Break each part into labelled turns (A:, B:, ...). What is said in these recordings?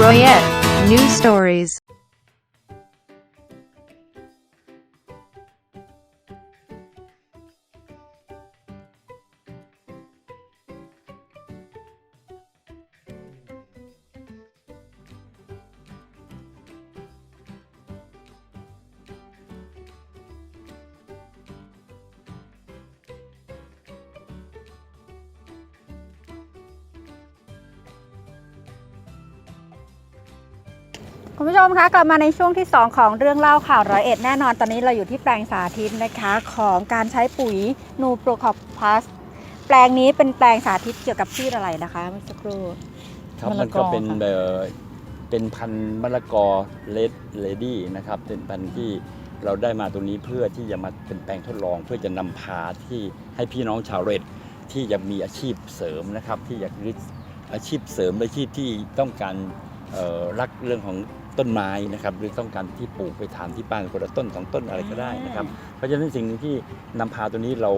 A: Royette News Stories.
B: คุณผู้ชมคะกลับมาในช่วงที่ 2 ของเรื่องเล่าข่าวร้อยเอ็ดแน่นอนตอนนี้เราอยู่ที่แปลงสาธิตนะคะของการใช้ปุ๋ยนูโปรคอปพลัสแปลงนี้เป็นแปลงสาธิตเกี่ยวกับพืชอะไรนะคะเมื่อสักครู่
C: ครับ
D: มะ
C: มั
D: ละ
C: น
D: ก
C: ก็เป็น
D: ค่ะ
C: เอ่อเป็นพันธุ์มะละกอเลดเลดี้นะครับเป็นพันธุ์ที่เราได้มาตรงนี้เพื่อที่จะมาเป็นแปลงทดลอง เพื่อจะนำพาที่ให้พี่น้องชาวเรดที่จะมีอาชีพเสริมนะครับ ที่อยากริอาชีพเสริมอาชีพที่ต้องการเอ่อรักเรื่องของ ต้นไม้นะครับหรือต้องการที่ปลูกไปทานที่บ้านคนละต้นสองต้นอะไรก็ได้นะครับ เพราะฉะนั้นสิ่งหนึ่งที่นำพาตัวนี้เรา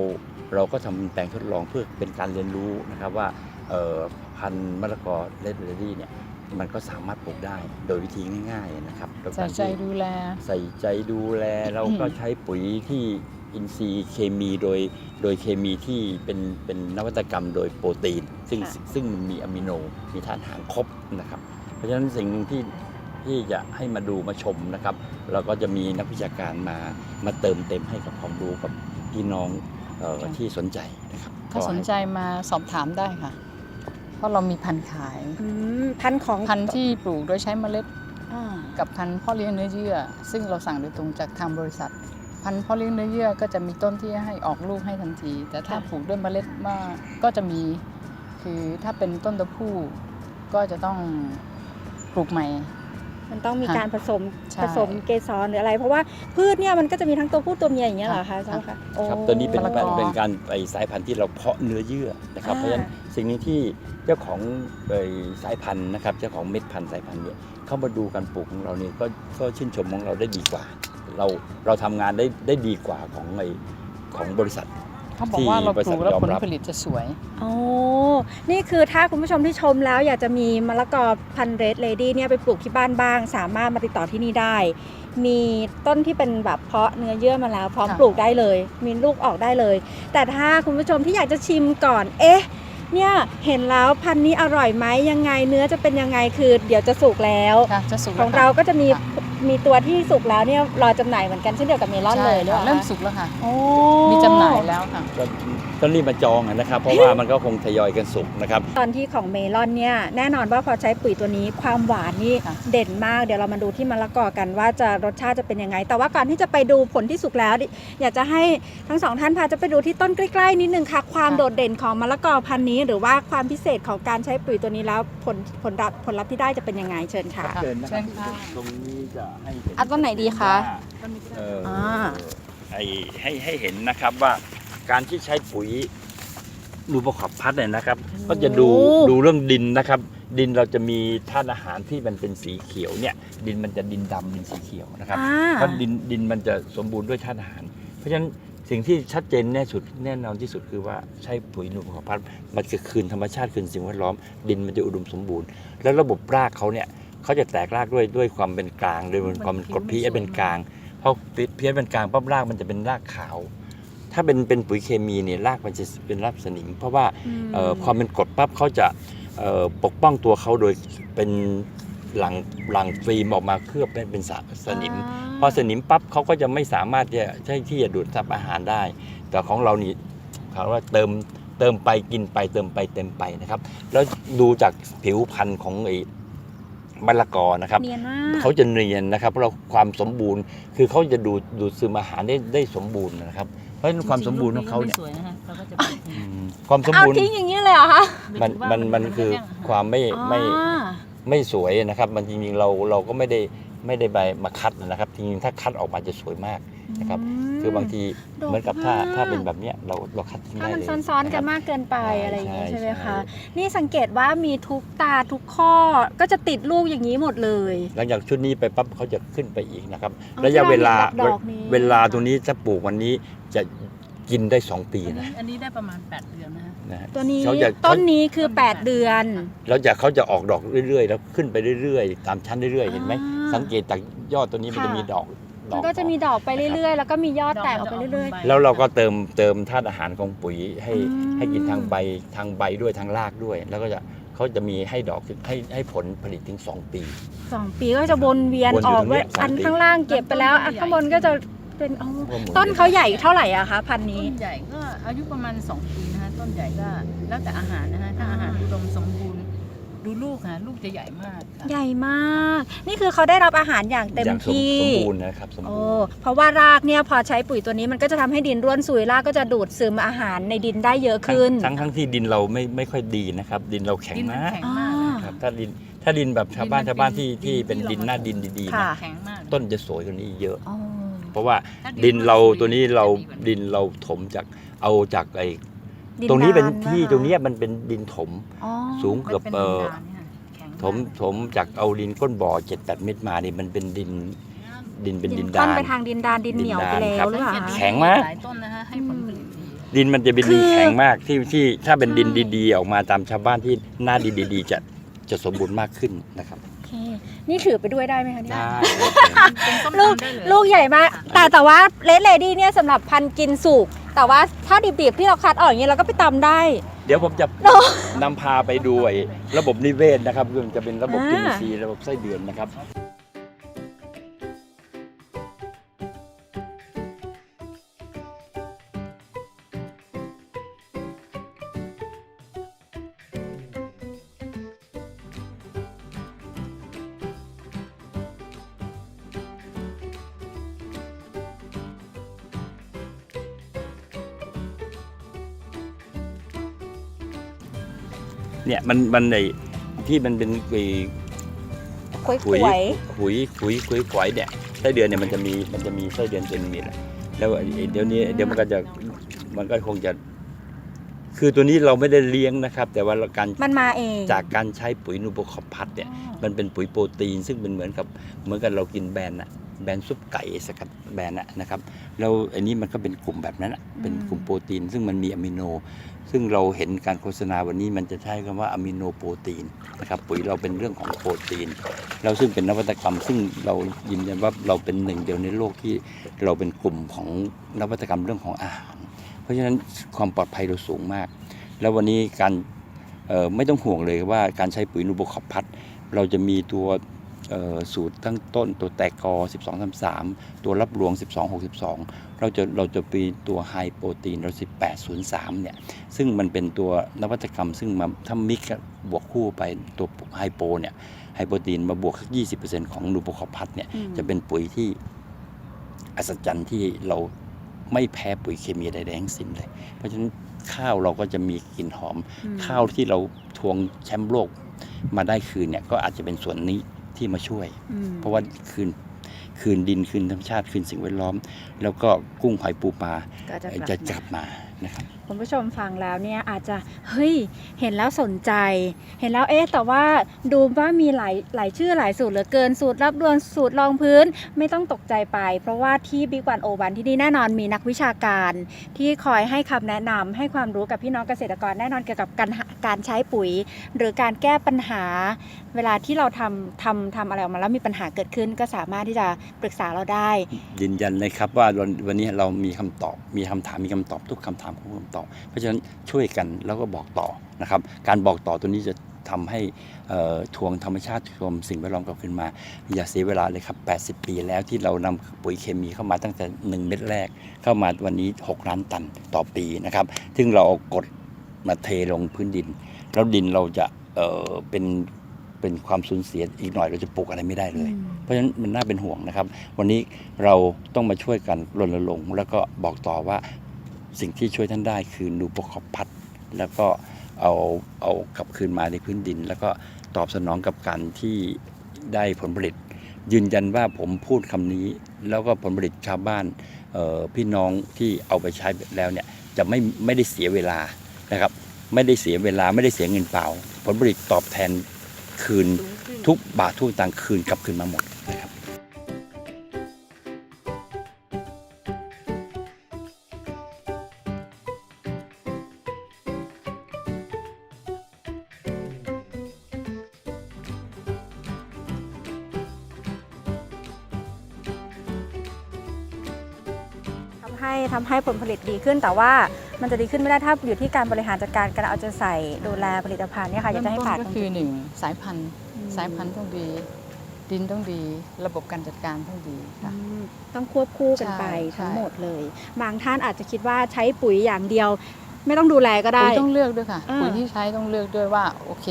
C: เราก็ทำเป็นแปลงทดลองเพื่อเป็นการเรียนรู้นะครับว่าเอ่อพันธุ์มะละกอเลดเบอรี่เนี่ยมันก็สามารถปลูกได้โดยวิธีง่าย ๆนะครับโดย
D: ใส่
C: การ
D: ใจ
C: ที่
D: ดูแล
C: ใส่ใจดูแลเราก็
D: อืม
C: ใช้ปุ๋ยที่อินทรีย์เคมีโดยโดยเคมีที่เป็นเป็นนวัตกรรมโดยโปรตีน ซึ่ง
B: ค่ะ
C: ซึ่งมันมีอะมิโนมีธาตุอาหารครบนะครับ เพราะฉะนั้นสิ่งหนึ่งที่ ที่จะให้มาดูมาชมนะครับ เราก็จะมีนักวิชาการมามาเติมเต็มให้กับความรู้กับพี่น้องเอ่อ
D: ค่ะ
C: ที่สนใจนะครับ
D: ถ้า
C: ก็
D: สนใจมาสอบถามได้ค่ะ เพราะเรามีพันธุ์ขาย
B: อืมพันธุ์ของ
D: พันธุ์ที่ปลูกโดยใช้เมล็ด
B: อ่า
D: กับพันธุ์พ่อเลี้ยงเนื้อเยื่อ ซึ่งเราสั่งโดยตรงจากทางบริษัท พันธุ์พ่อเลี้ยงเนื้อเยื่อก็จะมีต้นที่ให้ออกลูกให้ทันที แต่ถ้าปลูกด้วยเมล็ดมาก็จะมีคือถ้าเป็นต้นตะพู่ก็จะต้องปลูกใหม่
B: มันต้องมี
D: ค่ะ
B: การผสม
D: ใช่
B: ผสมเกสรหรืออะไร เพราะว่าพืชเนี่ยมันก็จะมีทั้งตัวผู้ตัวเมียอย่างเงี้ยเหรอคะ
D: ค่ะ
B: ใช่ไหมคะโอ้
C: ครับตัวนี้เป็น
D: มะละกอ
C: เป็นการไปสายพันธุ์ที่เราเพาะเนื้อเยื่อนะครับ
B: อ่า
C: เพราะฉะนั้นสิ่งนี้ที่เจ้าของไอ้สายพันธุ์นะครับเจ้าของเม็ดพันธุ์สายพันธุ์เนี่ยเข้ามาดูการปลูกของเราเนี่ยก็ก็ชื่นชมของเราได้ดีกว่า เราเราทำงานได้ได้ดีกว่าของไอ้ของบริษัท
D: เขาบอกว่าเราปลูกแล้ว
C: ที่บริษัทยอม
D: ผล
C: รับ
D: ผลิตจะสวย
B: โอ้นี่คือถ้าคุณผู้ชมที่ชมแล้วอยากจะมีมะละกอพันเรดเลดี้เนี่ยไปปลูกที่บ้านบ้าง สามารถมาติดต่อที่นี่ได้ มีต้นที่เป็นแบบเพาะเนื้อเยื่อมาแล้ว พร้อม
D: ค่ะ
B: ปลูกได้เลย มีลูกออกได้เลย แต่ถ้าคุณผู้ชมที่อยากจะชิมก่อน เอ๊ะเนี่ยเห็นแล้วพันธุ์นี้อร่อยไหมยังไงเนื้อจะเป็นยังไงคือ เดี๋ยวจะสุกแล้ว
D: ค่ะจะสุก
B: ของ
D: แล้วค่ะ
B: เราก็จะมี
D: ค่ะ
B: มีตัวที่สุกแล้วเนี่ยรอจำหน่ายเหมือนกันเช่นเดียวกับเมลอนเลย
D: ใช่
B: ด้วย
D: ค่ะเริ่มสุกแล้วค่ะ
B: โอ้
D: มีจำหน่ายแล้วค่ะ
C: ก็ต้องรีบมาจองอะนะครับ เพราะว่ามันก็คงทยอยกันสุกนะครับ
B: ตอนที่ของเมลอนเนี่ยแน่นอนว่าพอใช้ปุ๋ยตัวนี้ความหวานนี่
D: ค่ะ
B: เด่นมาก เดี๋ยวเรามาดูที่มะละกอกันว่าจะรสชาติจะเป็นยังไง แต่ว่าก่อนที่จะไปดูผลที่สุกแล้วดิอยากจะให้ทั้งสองท่านพาจะไปดูที่ต้นใกล้ๆนิดนึงค่ะ ความโดดเด่นของมะละกอพันธุ์นี้ หรือว่าความพิเศษของการใช้ปุ๋ยตัวนี้แล้วผลผลลัพธ์ผลลัพธ์ที่ได้จะเป็นยังไงเชิญค่ะ
D: ค่ะ
C: เชิญนะค
D: เชิ
C: รับ
D: ญค่ะ
C: ตรงนี้จะให้เห็น
B: อะต้นไหนดีคะ
C: ว่าเอ่ออ
B: อ่า
C: ไอ้ให้ให้เห็นนะครับว่าการที่ใช้ปุ๋ยรูปขับพัดเนี่ยนะครับ ก็จะดูดูเรื่องดินนะครับ ดินเราจะมีธาตุอาหารที่มันเป็นสีเขียวเนี่ย ดินมันจะดินดำดินสีเขียวนะครับ
B: อ่า
C: เพราะดินดินมันจะสมบูรณ์ด้วยธาตุอาหาร เพราะฉะนั้นสิ่งที่ชัดเจนแน่สุดแน่นอนที่สุดคือว่าใช้ปุ๋ยนูขพัดมันจะคืนธรรมชาติคืนสิ่งแวดล้อม ดินมันจะอุดมสมบูรณ์ แล้วระบบรากเขาเนี่ย เขาจะแตกรากด้วยด้วยความเป็นกลางโดยความเป็นกรดพีเอเป็นกลางเพราะพีเอเป็นกลางปั๊บรากมันจะเป็นรากขาว ถ้าเป็นเป็นปุ๋ยเคมีเนี่ยรากมันจะเป็นรากสนิม เพราะว่าเอ่อความเป็นกรดปั๊บเขาจะเอ่อปกป้องตัวเขาโดยเป็นหลังหลังฟิล์มออกมาเคลือบเป็นเป็นสะสนิม พอสนิมปั๊บเขาก็จะไม่สามารถที่จะใช่ที่จะดูดซับอาหารได้ แต่ของเรานี่เขาว่าเติมเติมไปกินไปเติมไปเต็มไปนะครับ แล้วดูจากผิวพันธุ์ของไอ้ มะละกอนะครับ
B: เนียนมาก
C: เขาจะเนียนนะครับเพราะเราความสมบูรณ์ คือเขาจะดูดดูดซึมอาหารได้ได้สมบูรณ์นะครับ เพราะฉะนั้นความสมบูรณ์ของเขาเนี่ย
E: สวยนะฮะเราก็จะ
C: อืมความสม
B: เอา
C: บูรณ์
B: ทิ้งอย่างนี้เลยเหรอคะ
C: มันมันมันคือความไม่ไม่
B: อ่า
C: ไม่สวยนะครับ มันจริงๆเราเราก็ไม่ได้ไม่ได้ไปมาคัดนะครับ จริงๆถ้าคัดออกมาจะสวยมาก นะครับ
B: ม
C: คือบางที
B: ดก
C: เหมือนกับถ้ามา
B: ก
C: ถ้าเป็นแบบเนี้ยเราเราคัดทิ้ง
B: ถ้า
C: ได้
B: มัน
C: เลย
B: ซ้อนๆกันะครับมากเกินไป
C: ใช่
B: อะไรอย่างเงี้ย
C: ใช่
B: ใช่ไหม
C: ใช่
B: คะนี่สังเกตว่ามีทุกตาทุกข้อก็จะติดลูกอย่างนี้หมดเลย
C: หลังจากชุดนี้ไปปั๊บเขาจะขึ้นไปอีกนะครับ
B: อ๋อ
C: ระยะเวลา
B: ที่เราเห็นดอกๆนี้
C: เวลาตรงนี้ถ้าปลูกวันนี้จะกินได้ 2 ปี
E: อันนี้
C: นะ
E: อันนี้ได้ประมาณ 8 เดือนนะฮะ
C: นะฮะ
B: ตัวนี้
C: เขาจะ
B: ต้น
C: เขา
B: นี้คือ 8 เดือน
C: แล้วจะเขาจะออกดอกเรื่อยๆ แล้วขึ้นไปเรื่อยๆ ตามชั้นเรื่อยๆ เห็นไหม
B: อ่า
C: สังเกตจากยอดตัวนี้มัน
B: ค่ะ
C: จะมีดอกด
B: มั
C: อนก
B: ก็จะมีดอกไป
C: นะครับ
B: เรื่อยๆ แล้วก็มียอดแตกออกไปเรื่อย
C: แล้วเราก็เติมเติมธาตุอาหารของปุ๋ยให้
B: อืม
C: ให้กินทางใบทางใบด้วยทางรากด้วย แล้วก็จะเขาจะมีให้ดอกให้ให้ผลผลิตถึง 2 ปี
B: ๆสองปีก็จะวนเวียน
C: วนอยู่
B: ออก
C: ตรงเนี้
B: ไว้
C: ยสอง
B: อัน
C: ปี
B: ข้างล่างเก็บไปแล้วอันข้างบนก็จะเป็นอ๋อ
C: ก็หมุ
B: ต้นเขาใหญ่เท่าไหร่อะคะพันธุ์
D: ต้
B: นี้
D: นใหญ่ก็อายุประมาณ 2 ปีนะคะต้นใหญ่ก็แล้วแต่อาหารนะคะถ้าอาหารอุดมสมบูรณ์ ดูลูกค่ะ ลูกจะใหญ่มากค่ะ
B: ใหญ่มาก นี่คือเขาได้รับอาหารอย่างเต็ม
C: อย่างส
B: ที่
C: สมบูรณ์นะครับสม
B: โอ้
C: บูรณ์
B: เพราะว่ารากเนี่ยพอใช้ปุ๋ยตัวนี้มันก็จะทำให้ดินร่วนซุยรากก็จะดูดซึมอาหารในดินได้เยอะขึ้น
C: ทั้งทั้งที่ดินเราไม่ไม่ค่อยดีนะครับ ดินเราแข็ง
D: ดินมัน
C: มาก
D: แข็งมากเลย
C: ค
D: ค่ะ
C: รับถ้าดินถ้าดินแบบชาวบ้าน
D: ดินมัน
C: ชาวบ้าน
D: เป็น
C: ที่ที่
D: ดิน
C: เป็น
D: ที่
C: ดิน
D: เรา
C: หน้าดินดีๆ
B: ค่ะ
C: นะ
D: แข็งมาก
C: ต้นจะสวยกว่านี้เยอะ
B: อ๋อ
C: เพราะว่า
D: ถ้า
C: ดินเรา
D: ร่
C: ตัวนี้เรา
D: จะดีกว่า
C: ดินเราถมจากเอาจากไอ้
B: ดิ
C: ตรงนี้เป็น
B: ดา
C: ที่ะ
B: คะ
C: ตรงเนี้ยมันเป็นดินถม
B: อ๋อ
C: สูง
D: มัน
C: เกือบ
D: เป็น
C: เอ
D: ดิน
C: อ
D: ดานเนี่ยแข็ง
C: ถมถมจากเอาดินก้นบ่อเจ็ดแปดเมตรมานี่มันเป็นดินดินเป็นดิน
B: ค่อ
C: ดาน
B: ไปทางดินดานดินเหนียวไป
C: ดิน
B: แล้
C: ดาน
B: วหรือเปล่า
C: ครับ
B: คะ
C: แข็งมาก
D: หลายต้นนะคะให้ผลผลิตดี
C: ดินมันจะเป็นดิน
B: คือ
C: แข็งมากที่ที่ถ้าเป็นดิน
B: ใช่
C: ดีๆ ออกมาตามชาวบ้านที่หน้าดินดีๆ จะจะสมบูรณ์มากขึ้นนะครับ
B: โอเค นี่ถือไปด้วยได้ไหมคะเนี่ย
C: ได้
D: เป็นต้น
B: ลูก
D: ตาลได้เลย
B: ลูกใหญ่มาก แต่แต่ว่าเลดเลดี้เนี่ยสำหรับพันธุ์กินสุก แต่ว่าถ้าดิบๆที่เราคัดออกอย่างนี้เราก็ไปตำได้
C: เดี๋ยวผมจะนำพาไปดูไอ้ระบบนิเวศนะครับมันจะเป็นระบบ
B: อ่า
C: จุลินทรีย์ระบบไส้เดือนนะครับ เนี่ยมันมันไอ้ที่มันเป็นไอ้
B: ควย
C: ขุย
B: ขวย
C: ขุยขุยขุยขวายเนี่ยไส้เดือนเนี่ยมันจะมีมันจะมีไส้เดือนตัวนึงนี่แหละแล้วไอ้เดี๋ยวนี้เดี๋ยวมันก็จะมันก็คงจะ คือตัวนี้เราไม่ได้เลี้ยงนะครับ แต่ว่าเราการ
B: มันมาเอง
C: จากการใช้ปุ๋ยนูโบคอพัทเนี่ย มันเป็นปุ๋ยโปรตีนซึ่งเป็นเหมือนกับเหมือนกับเรากินแบรนด์อะ แบรนด์ซุปไก่สกัดแบรนด์อะนะครับแล้วอันนี้มันก็เป็นกลุ่มแบบนั้นอะเป็นกลุ่มโปรตีน ซึ่งมันมีอะมิโน ซึ่งเราเห็นการโฆษณาวันนี้มันจะใช้คำว่าอะมิโนโปรตีนนะครับปุ๋ยเราเป็นเรื่องของโปรตีนแล้วซึ่งเป็นนวัตกรรม ซึ่งเรายืนยันว่าเราเป็นหนึ่งเดียวในโลกที่เราเป็นกลุ่มของนวัตกรรมเรื่องของอาหารเพราะฉะนั้นความปลอดภัยเราสูงมาก แล้ววันนี้การเอ่อไม่ต้องห่วงเลยว่าการใช้ปุ๋ยนูโบคอพัทเราจะมีตัวเอ่อ สูตรตั้งต้นตัวแตกกอ 1233 ตัวรับรวง 1262 เราจะเราจะมีตัวไฮโปรตีนเรา 1803 เนี่ย ซึ่งมันเป็นตัวนวัตกรรมซึ่งมาถ้ามิกซ์กับบวกคู่ไปตัวไฮโปเนี่ยไฮโปรตีนมาบวกสัก 20%ของนูโบคอพัทเนี่ย
B: อืม
C: จะเป็นปุ๋ยที่อัศจรรย์ที่เราไม่แพ้ปุ๋ยเคมีใดๆทั้งสิ้นเลย เพราะฉะนั้นข้าวเราก็จะมีกลิ่นหอม
B: อืม
C: ข้าวที่เราทวงแชมป์โลกมาได้คืนเนี่ยก็อาจจะเป็นส่วนนี้ ที่มาช่วย
B: อืม
C: เพราะว่าคืน คืนดินคืนธรรมชาติคืนสิ่งแวดล้อม แล้วก็กุ้งหอยปูปลา
B: ก็จะ
C: จะ
B: ก
C: ก
B: ลั
C: ลั
B: บบมา
C: มานะครับ
B: คุณผู้ชมฟังแล้วเนี่ยอาจจะเฮ้ยเห็นแล้วสนใจ เห็นแล้วเอ๊ะแต่ว่าดูว่ามีหลายหลายชื่อหลายสูตรเหลือเกินสูตรรับรวงสูตรรองพื้นไม่ต้องตกใจไป เพราะว่าที่บิ๊กวันโอวันที่นี่แน่นอนมีนักวิชาการ ที่คอยให้คำแนะนำให้ความรู้กับพี่น้องเกษตรกรแน่นอนเกี่ยวกับการหาการใช้ปุ๋ย หรือการแก้ปัญหา เวลาที่เราทำทำทำอะไรออกมาแล้วมีปัญหาเกิดขึ้น ก็สามารถที่จะปรึกษาเราได้
C: ยืนยันเลยครับว่าวันวันนี้เรามีคำตอบ มีคำถามมีคำตอบทุกคำถามของคำตอบ เพราะฉะนั้นช่วยกันแล้วก็บอกต่อนะครับ การบอกต่อตัวนี้จะทำให้ทวงธรรมชาติทวงสิ่งแวดล้อมกลับคืนมา อย่าเสียเวลาเลยครับ 80 ปีแล้วที่เรานำปุ๋ยเคมีเข้ามาตั้งแต่ 1 เม็ดแรก เข้ามาวันนี้ 6 ล้านตันต่อปีนะครับ ซึ่งเราเอากดมาเทลงพื้นดิน แล้วดินเราจะเเป็น เป็นความสูญเสียอีกหน่อยเราจะปลูกอะไรไม่ได้เลย เพราะฉะนั้นมันน่าเป็นห่วงนะครับ วันนี้เราต้องมาช่วยกันรณรงค์แล้วก็บอกต่อว่าสิ่งที่ช่วยท่านได้คือนูโปคอพัดแล้วก็เอาเอากลับคืนมาในพื้นดิน แล้วก็ตอบสนองกับการที่ได้ผลผลิต ยืนยันว่าผมพูดคำนี้ แล้วก็ผลผลิตชาวบ้านเอ่อพี่น้องที่เอาไปใช้แล้วเนี่ยจะไม่ไม่ได้เสียเวลานะครับ ไม่ได้เสียเวลาไม่ได้เสียเงินเปล่า ผลผลิตตอบแทน คืน ทุกบาททุกตังคืนกลับคืนมาหมดนะครับทำ
B: ให้ทำให้ผลผลิตดีขึ้นแต่ว่า มันจะดีขึ้นไม่ได้ถ้าอยู่ที่การบริหารจัดการการเอาใจใส่ดูแลผลิตภัณฑ์เนี่ยค่ะอยากจะให้ฝาก
D: เริ่มต้นก็คือหนึ่งสายพันธุ์สายพันธุ์ต้องดีดินต้องดี ระบบการจัดการต้องดีค่ะ
B: อืมต้องควบคู่กันไป
D: ใช่
B: ทั้ง
D: ใช่
B: หมดเลย บางท่านอาจจะคิดว่าใช้ปุ๋ยอย่างเดียว ไม่ต้องดูแลก็ได้
D: ปุ๋ยต้องเลือกด้วยค่ะ
B: อ่า
D: ปุ๋ยที่ใช้ต้องเลือกด้วยว่าโอเค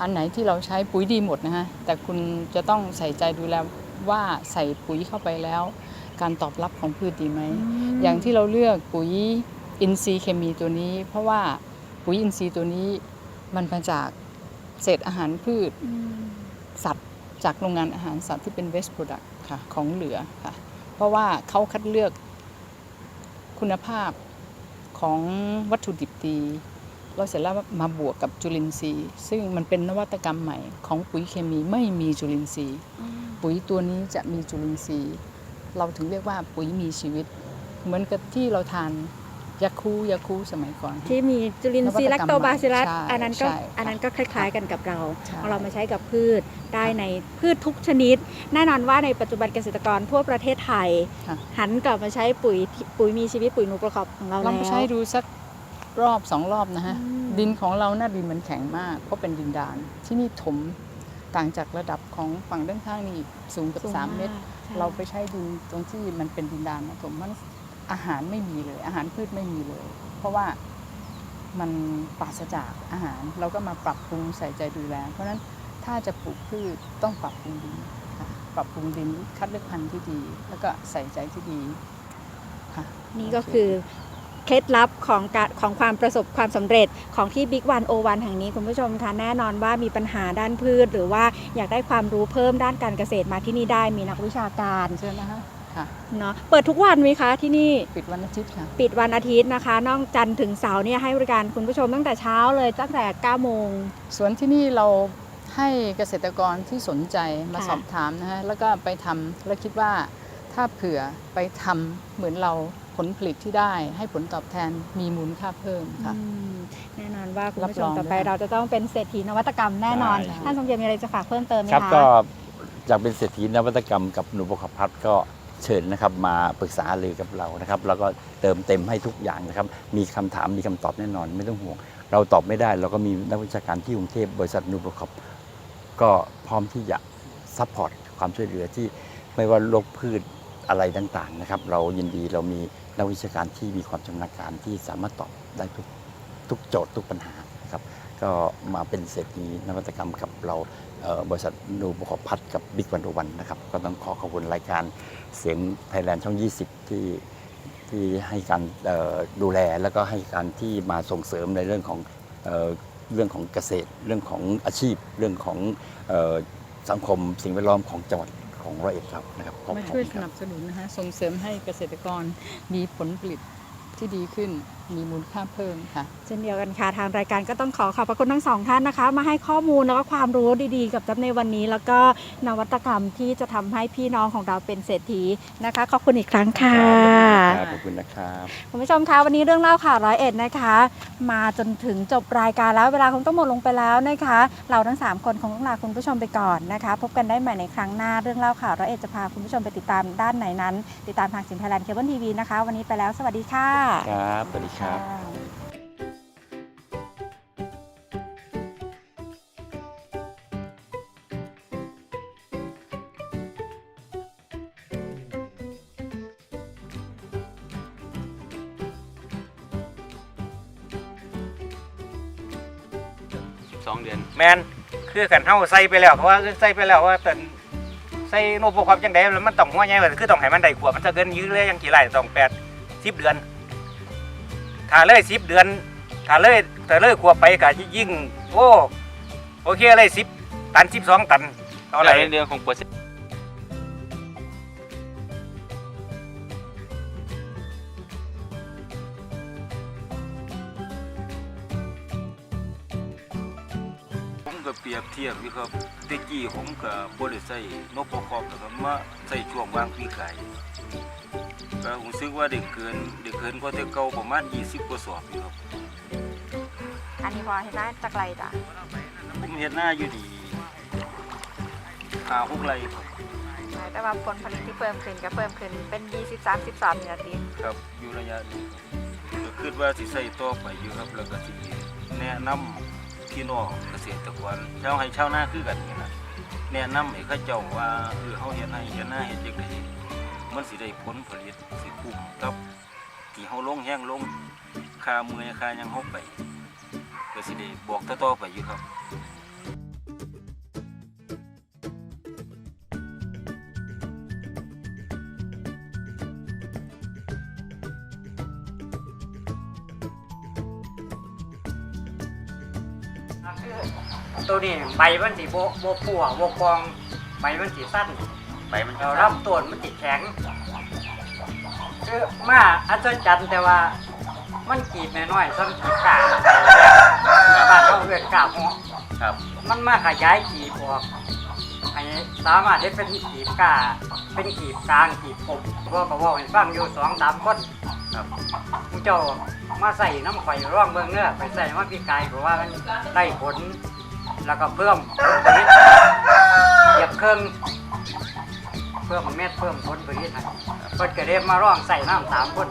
D: อันไหนที่เราใช้ปุ๋ยดีหมดนะฮะแต่คุณจะต้องใส่ใจดูแลว่าใส่ปุ๋ยเข้าไปแล้ว การตอบรับของพืชดีไหม
B: ม
D: อย่างที่เราเลือกปุ๋ย อินทรีย์เคมีตัวนี้ เพราะว่าปุ๋ยอินทรีย์ตัวนี้มันมาจากเศษอาหารพืช
B: อืม
D: สัตว์จากโรงงานอาหารสัตว์ที่เป็น waste product ค่ะของเหลือค่ะ เพราะว่าเขาคัดเลือกคุณภาพของวัตถุดิบดีเราเสร็จแล้วมาบวกกับจุลินทรีย์ ซึ่งมันเป็นนวัตกรรมใหม่ของปุ๋ยเคมีไม่มีจุลินทรีย์ ปุ๋ยตัวนี้จะมีจุลินทรีย์ เราถึงเรียกว่าปุ๋ยมีชีวิต เหมือนกับที่เราทาน ยาคูยาคูสมัยก่อน
B: ที่มีจุลินทรีย์
D: นวั
B: แล
D: ต
B: ค
D: กรรม
B: โตบาซิลัส
D: ใช่
B: อันนั้นก็
D: ใช่ค่ะ
B: อันนั้นก็คล้ายๆกันกับเรา
D: ใช่
B: เอาเรามาใช้กับพืชได้ในพืชทุกชนิด แน่นอนว่าในปัจจุบันเกษตรกรทั่วประเทศไทย
D: ค่ะ
B: หันกลับมาใช้ปุ๋ยที่ปุ๋ยมีชีวิตปุ๋ยหนูประกอบของเรา
D: ล
B: แล้
D: อง
B: ว
D: ไปใช้ดูสักรอบสองรอบนะฮะ
B: อืม
D: ดินของเราหน้าดินมันแข็งมาก เพราะเป็นดินดาน ที่นี่ถมต่างจากระดับของฝั่งด้านข้างนี่สูงเกับ
B: สูง
D: 3เมตร
B: ใช่
D: เราไปใช้ดินตรงที่มันเป็นดินดานนะผมมัน อาหารไม่มีเลย อาหารพืชไม่มีเลย เพราะว่ามันปราศจากอาหารเราก็มาปรับปรุงใส่ใจดูแล เพราะฉะนั้นถ้าจะปลูกพืชต้องปรับปรุงดินค่ะปรับปรุงดินคัดเลือกพันธุ์ที่ดี แล้วก็ใส่ใจที่ดีค่ะ
B: นี่ก็คือเคล็ดลับของการของความประสบความสำเร็จของที่ Big One O One แห่งนี้คุณผู้ชมคะแน่นอนว่ามีปัญหาด้านพืช หรือว่าอยากได้ความรู้เพิ่มด้านการเกษตรมาที่นี่ได้มีนักวิชาการ
D: เชิญนะคะ ค่ะ
B: เนาะเปิดทุกวันไหมคะที่นี่
D: ปิดวันอาทิตย์ค่ะ
B: ปิดวันอาทิตย์นะคะ นอกจันทร์ถึงเสาร์เนี่ยให้บริการคุณผู้ชมตั้งแต่เช้าเลยตั้งแต่9โมง
D: สวนที่นี่เราให้เกษตรกรที่สนใจมา
B: ค่ะ
D: สอบถามนะฮะ แล้วก็ไปทำแล้วคิดว่าถ้าเผื่อไปทำเหมือนเราผลผลิตที่ได้ ให้ผลตอบแทนมีมูลค่าเพิ่มค่ะ
B: อืมแน่นอนว่าคุณผู้ช
D: รับร
B: ม
D: อง
B: ต่อไป
D: ด้วยค่ะ
B: เราจะต้องเป็นเศรษฐีนวัตกรรมแน่นอน
C: ใช่
B: ท่านสมเกียรติมีอะไรจะฝากเพิ่มเติมไหม
C: ครับ
B: คะ
C: ก็อยากเป็นเศรษฐีนวัตกรรมกับหนูประคพัฒน์ก็ เชิญนะครับมาปรึกษาเลยกับเรานะครับแล้วก็เติมเต็มให้ทุกอย่างนะครับ มีคำถามมีคำตอบแน่นอน ไม่ต้องห่วง เราตอบไม่ได้ เราก็มีนักวิชาการที่กรุงเทพบริษัทนูประคบก็พร้อมที่จะซัพพอร์ตความช่วยเหลือที่ไม่ว่าโรคพืชอะไรต่างๆนะครับ เรายินดีเรามีนักวิชาการที่มีความชำนาญการที่สามารถตอบได้ทุกทุกโจทย์ทุกปัญหานะครับ ก็มาเป็นเศรษฐีนวัตกรรมกับเรา บริษัทนูประกอบพัฒน์กับบิ๊กวันโอวันนะครับ ก็ต้องขอขอบคุณรายการเสียงไทยแลนด์ช่อง 20 ที่ที่ให้การดูแลแล้วก็ให้การที่มาส่งเสริมในเรื่องของเออเรื่องของเกษตร เรื่องของอาชีพ เรื่องของออสังคมสิ่งแวดล้อมของจังหวัดของร้อยเอ็ดครับนะครับขอบ
D: มา
C: คุณ
D: ช่วยสนับสนุนนะคะส่งเสริมให้เกษตรกรมีผลผลิตที่ดีขึ้น มีมูลค่าเพิ่มค่ะ
B: เช่นเดียวกันค่ะ ทางรายการก็ต้องขอขอบพระคุณทั้งสองท่านนะคะ มาให้ข้อมูลแล้วก็ความรู้ดีๆ กับจับในวันนี้ แล้วก็นวัตกรรมที่จะทำให้พี่น้องของเราเป็นเศรษฐีนะคะ ขอบคุณอีกครั้งค่ะ
C: ครับขอบคุณนะครับ
B: คุณผู้ชมคะวันนี้เรื่องเล่าข่าวร้อยเอ็ดนะคะ มาจนถึงจบรายการแล้วเวลาคงต้องหมดลงไปแล้วนะคะ เราทั้ง 3 คนคงต้องลาคุณผู้ชมไปก่อนนะคะ พบกันได้ใหม่ในครั้งหน้าเรื่องเล่าข่าวร้อยเอ็ดจะพาคุณผู้ชมไปติดตามด้านไหนนั้น ติดตามทางสินไทยแลนด์เคเบิลทีวีนะคะ วันนี้ไปแล้วสวัสดีค่ะ
C: ครับสวัสดีครับ
E: สองเดือนแมนคือกันเฮาใส่ไปแล้วเพราะว่าใส่ไปแล้วว่าแต่ใส่โนบความจังไดแล้วมันต้องหัวใหญ่ว่าคือต้องให้มันได้ขวบมันจะเกินยื้อเลยยังกี่ไรต้องแปดสิบเดือน ถ้าเลยสิบเดือนถ้าเลยถ้าเลยขวบไปก็ยิ่ง โอ้โอเคเลยสิบตันสิบสองตันเอาอะไร
F: เรื่องของเปอร์เซ็นต์
E: ผมก็เปรียบเทียบอยู่ครับแตะกี้ผมก็บ่ได้ใส่นบคอมแล้วก็มาใส่ช่วงวางปีไก่ ก็ผมซึกว่าเด็กเกินเด็กเกินก็แต่เก่าประมาณ20กว่าสอบอยู่ครับ
B: อันนี้พอเห็นไหมจากไรจ้ะ
E: ผมเห็นหน้าอยู่ดีหาหกไรครับ
B: แต่ว่าผลผลิตที่เพิ่มขึ้นก็เพิ่มขึ้นเป็น20 30 3เนี่ยติ
F: ครับอยู่ระยะนี้ก็คิดว่าสิใส่ต่อไปอยู่ครับแล้วก็สิแนะนำพี่น้องเกษตรกรชาวไร่ชาวนาคือกันนี่นะแนะนำให้เขาเจ้าว่าเออเฮาเฮ็ดให้เฮ็ดนาเฮ็ดจังได๋ มันสิได้ผลผลิตสิคุ้มกับที่เฮาลงแห้งลงคาเมื่อยคายังเฮาไปก็สิได้บอกต่อๆไปอยู่ครับ
G: ตัวนี้ใบมันสีโบโบปัวโบกองใบมันสีสั้น
E: ไปมัน
G: เรารับต้นมันติดแข็งคือมาอัศจรรย์แต่ว่ามันกีบน้อยๆซ้ำกีบกาบ้านเขาเรียกกาบหัว
E: ครับ
G: มันมาขยายกีบออกให้สามารถให้เป็นกีบกาเป็นกีบกลางกีบผมพวกก็บอกให้ฟังอยู่สองสามคน
E: ครับ
G: ผู้เจ้ามาใส่น้ำข่อยร่องเมืองเนื้อไปใส่มาพี่กายเพราะว่ามันได้ผลแล้วก็เพิ่มผลผลิตเหยียบเครื่อง เพิ่อมาเม็ดเพิ่มผลผลิตให้เพิ่นก็เรียมาร่องใส่น้ำสามคน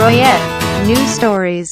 A: Royette News Stories.